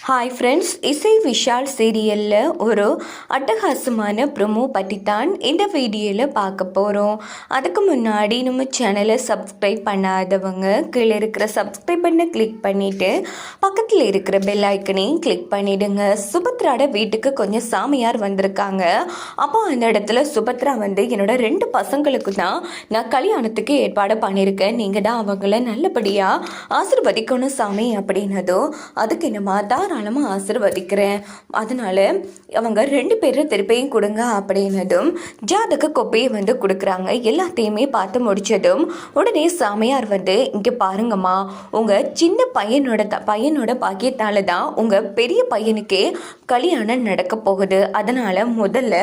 Hi friends இசை விஷால் சீரியலில் ஒரு அட்டகாசமான ப்ரொமோ பற்றி தான் இந்த வீடியோவில் பார்க்க போகிறோம் அதுக்கு முன்னாடி நம்ம சேனலை சப்ஸ்கிரைப் பண்ணாதவங்க கீழே இருக்கிற சப்ஸ்கிரைப் பண்ண கிளிக் பண்ணிவிட்டு பக்கத்தில் இருக்கிற பெல் ஐக்கனையும் கிளிக் பண்ணிவிடுங்க சுபத்ராட வீட்டுக்கு கொஞ்சம் சாமியார் வந்திருக்காங்க. அப்போ அந்த இடத்துல சுபத்ரா வந்து என்னோட ரெண்டு பசங்களுக்கு தான் நான் கல்யாணத்துக்கு ஏற்பாடு பண்ணியிருக்கேன் நீங்கள் தான் அவங்கள நல்லபடியாக ஆசிர்வதிக்கணும் சாமி அப்படின்னதும் அதுக்கு என்னம்மா தாராளமாக ஆசிர்வதிக்கிறேன். அதனால் அவங்க ரெண்டு பேரும் திருப்பியும் கொடுங்க அப்படின்னதும் ஜாதக கொப்பையை வந்து கொடுக்குறாங்க. எல்லாத்தையுமே பார்த்து முடிச்சதும் உடனே சாமியார் வந்து இங்கே பாருங்கம்மா உங்கள் சின்ன பையனோட த பையனோட பாக்கியத்தால் தான் உங்கள் பெரிய பையனுக்கே கல்யாணம் நடக்க போகுது. அதனால் முதல்ல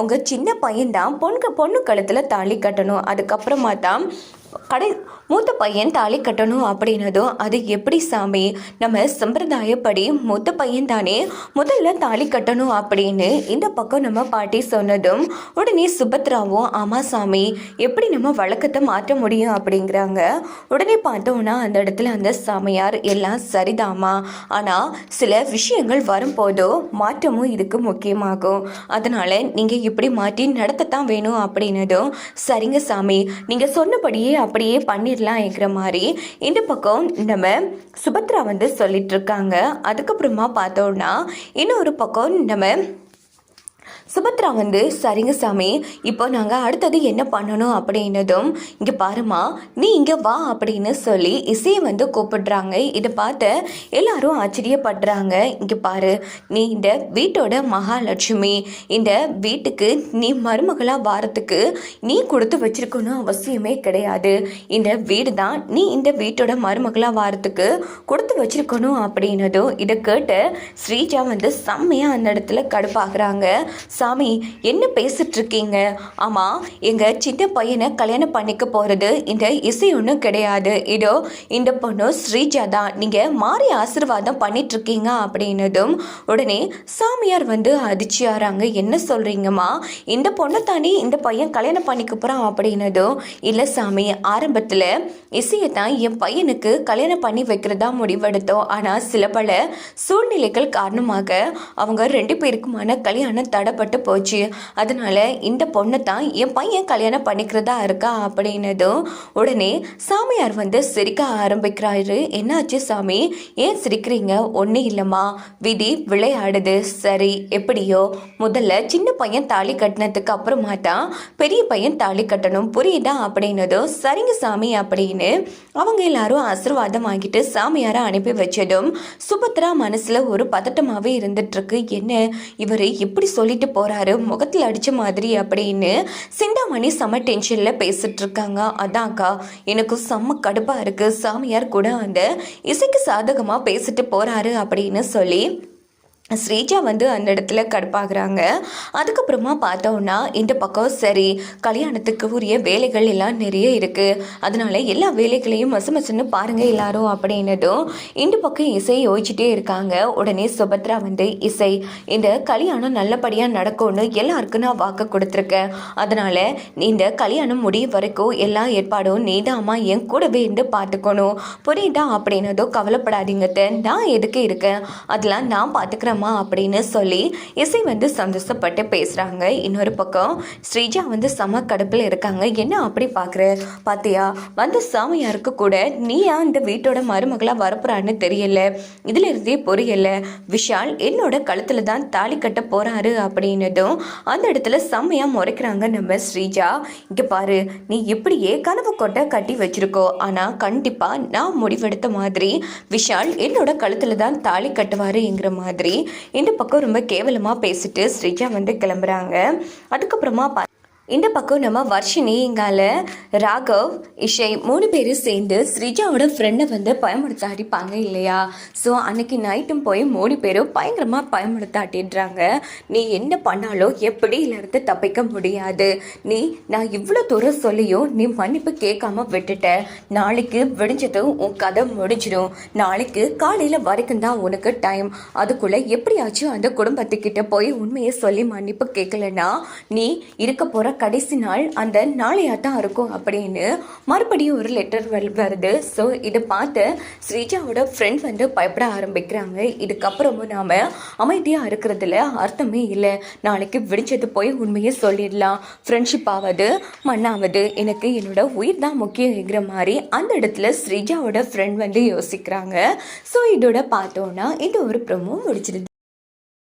உங்கள் சின்ன பையன்தான் பொண்ணு பொண்ணு கழுத்தில் தாலி கட்டணும். அதுக்கப்புறமா தான் கடை மூத்த பையன் தாலி கட்டணும் அப்படின்னதும் அது எப்படி சாமி? நம்ம சம்பிரதாயப்படி மூத்த பையன் தானே முதல்ல தாலி கட்டணும் அப்படின்னு இந்த பக்கம் நம்ம பாட்டி சொன்னதும் உடனே சுபத்ராவும் ஆமா சாமி எப்படி நம்ம வழக்கத்தை மாற்ற முடியும் அப்படிங்கிறாங்க. உடனே பார்த்தோன்னா அந்த இடத்துல அந்த சாமியார் எல்லாம் சரிதாமா ஆனால் சில விஷயங்கள் வரும்போதோ மாற்றமும் இதுக்கு முக்கியமாகும். அதனால நீங்கள் இப்படி மாற்றி நடத்தத்தான் வேணும் அப்படின்னதும் சரிங்க சாமி நீங்கள் சொன்னபடியே அப்படியே பண்ணிடலாம்ங்கிற மாதிரி இந்த பக்கம் நம்ம சுபத்ரா வந்து சொல்லிட்டு இருக்காங்க. அதுக்கப்புறமா பார்த்தோன்னா இன்னொரு பக்கம் நம்ம சுபத்ரா வந்து சரிங்க சாமி இப்போ நாங்கள் அடுத்தது என்ன பண்ணணும் அப்படின்னதும் இங்கே பாருமா நீ இங்கே வா அப்படின்னு சொல்லி இசையை வந்து கூப்பிடுறாங்க. இதை பார்த்து எல்லாரும் ஆச்சரியப்படுறாங்க. இங்கே பாரு நீ இந்த வீட்டோட மகாலட்சுமி இந்த வீட்டுக்கு நீ மருமகளாக வாரத்துக்கு நீ கொடுத்து வச்சிருக்கணும் அவசியமே கிடையாது. இந்த வீடு தான் நீ இந்த வீட்டோட மருமகளாக வாரத்துக்கு கொடுத்து வச்சிருக்கணும் அப்படின்னதும் இதை கேட்டு ஸ்ரீஜா வந்து செம்மையாக அந்த இடத்துல கடுப்பாகிறாங்க. சாமி என்ன பேசிட்டு இருக்கீங்க ஆமாம் எங்கள் சின்ன பையனை கல்யாணம் பண்ணிக்க போகிறது இந்த இசை ஒன்றும் கிடையாது. இதோ இந்த பொண்ணு ஸ்ரீஜா தான். நீங்கள் மாறி ஆசீர்வாதம் பண்ணிட்டு இருக்கீங்க அப்படின்னதும் உடனே சாமியார் வந்து அதிர்ச்சியாராங்க என்ன சொல்கிறீங்கம்மா இந்த பொண்ணை தானே இந்த பையன் கல்யாணம் பண்ணிக்க போகிறான் அப்படின்னதும் இல்லை சாமி ஆரம்பத்தில் இசையை தான் என் பையனுக்கு கல்யாணம் பண்ணி வைக்கிறதா முடிவெடுத்தோம். ஆனால் சில பல சூழ்நிலைகள் காரணமாக அவங்க ரெண்டு பேருக்குமான கல்யாணம் தடைப்பட்டு போச்சு. அதனால இந்த பொண்ணை தான் என் பையன் கல்யாணம் பண்ணிக்கிறதா இருக்கா அப்படின்னதும் உடனே சாமியார் வந்து சிரிக்க ஆரம்பிக்கிறாரு. என்னாச்சு சாமி? ஏன் சிரிக்கிறீங்க? ஒன்றும் இல்லைம்மா. விதி விளையாடுது. சரி எப்படியோ? முதல்ல சின்ன பையன் தாலி கட்டினதுக்கு அப்புறமா தான் பெரிய பையன் தாலி கட்டணும். புரியுதா? அப்படின்னதும் சரிங்க சாமி அப்படின்னு அவங்க எல்லாரும் ஆசீர்வாதம் வாங்கிட்டு சாமியாரை அனுப்பி வச்சதும் சுபத்ரா மனசுல ஒரு பதட்டமாவே இருந்துட்டு இருக்கு. என்ன? இவர் எப்படி சொல்லிட்டு போகிறாரு முகத்தில் அடித்த மாதிரி அப்படின்னு சிந்தாமணி செம்ம டென்ஷனில் பேசிகிட்ருக்காங்க இருக்காங்க. அதான்க்கா எனக்கு செம்ம கடுப்பாக இருக்குது சாமியார் கூட அந்த இசைக்கு சாதகமாக பேசிட்டு போகிறாரு அப்படின்னு சொல்லி ஸ்ரீஜா வந்து அந்த இடத்துல கடுப்பாகிறாங்க. அதுக்கப்புறமா பார்த்தோன்னா இந்த பக்கம் சரி கல்யாணத்துக்கு உரிய வேலைகள் எல்லாம் நிறைய இருக்குது அதனால எல்லா வேலைகளையும் மசு மசுன்னு பாருங்கள் எல்லாரும் அப்படின்னதும் இந்த பக்கம் இசை யோசிச்சுட்டே இருக்காங்க. உடனே சுபத்ரா வந்து இசை இந்த கல்யாணம் நல்லபடியாக நடக்கும்னு எல்லாருக்கும் நான் வாக்கு கொடுத்துருக்கேன். அதனால் நீ இந்த கல்யாணம் முடியும் வரைக்கும் எல்லா ஏற்பாடும் நீதாம்மா என் கூடவே இருந்து பார்த்துக்கணும் புரியுதா? அப்படின்னதோ கவலைப்படாதீங்க நான் எதுக்கு இருக்கேன்? அதெல்லாம் நான் பார்த்துக்கிறேம்மா அப்படின்னு சொல்லி இசை வந்து சந்தோஷப்பட்டு பேசுகிறாங்க இன்னொரு பக்கம் ஸ்ரீஜா வந்து செம கடுப்பில் இருக்காங்க. என்ன அப்படி பார்க்குற பார்த்தியா வந்து சாமியாருக்கு கூட நீயா இந்த வீட்டோட மருமகளாக வரப்புறான்னு தெரியல. இதுல இருந்தே புரியல. விஷால் என்னோட கழுத்தில் தான் தாலி கட்ட போகிறாரு அப்படின்னதும் அந்த இடத்துல செம்மையாக முறைக்கிறாங்க நம்ம ஸ்ரீஜா. இங்கே பாரு நீ இப்படியே கனவு கொட்டை கட்டி வச்சிருக்கோ. ஆனால் கண்டிப்பாக நான் முடிவெடுத்த மாதிரி விஷால் என்னோட கழுத்தில் தான் தாலி கட்டுவாருங்கிற மாதிரி இந்த பக்கம் ரொம்ப கேவலமாக பேசிட்டு ஸ்ரீஜா வந்து கிளம்புறாங்க. அதுக்கப்புறமா பா இந்த பக்கம் நம்ம வர்ஷினி இங்கால ராகவ் இஷை மூணு பேரும் சேர்ந்து ஸ்ரீஜாவோட ஃப்ரெண்டை வந்து பயமுடுத்தாடிப்பாங்க இல்லையா? ஸோ அன்னைக்கு நைட்டும் போய் மூணு பேரும் பயங்கரமாக பயமுடுத்தாட்டிடுறாங்க நீ என்ன பண்ணாலும் எப்படி இருந்து தப்பிக்க முடியாது? நீ நான் இவ்வளோ தூரம் சொல்லியும் நீ மன்னிப்பு கேட்காம விட்டுட்ட. நாளைக்கு விடிஞ்சதும் உன் கதை முடிஞ்சிடும். நாளைக்கு காலையில் வரைக்கும் தான் உனக்கு டைம் அதுக்குள்ளே எப்படியாச்சும் அந்த குடும்பத்துக்கிட்ட போய் உண்மையை சொல்லி மன்னிப்பு கேட்கலன்னா நீ இருக்க போகிற கடைசி நாள் அந்த நாளையாக தான் இருக்கும் அப்படின்னு மறுபடியும் ஒரு லெட்டர் வருது. ஸோ இதை பார்த்து ஸ்ரீஜாவோட ஃப்ரெண்ட் வந்து பயப்பட ஆரம்பிக்கிறாங்க. இதுக்கப்புறமும் நாம் அமைதியாக இருக்கிறதுல அர்த்தமே இல்லை. நாளைக்கு விடிஞ்சது போய் உண்மையை சொல்லிடலாம். ஃப்ரெண்ட்ஷிப் ஆவது மண்ணாவது. எனக்கு என்னோட உயிர் தான் முக்கியங்கிற மாதிரி அந்த இடத்துல ஸ்ரீஜாவோட ஃப்ரெண்ட் வந்து யோசிக்கிறாங்க. ஸோ இதோட பார்த்தோன்னா இந்த ஒரு ப்ரமோ முடிச்சிடுது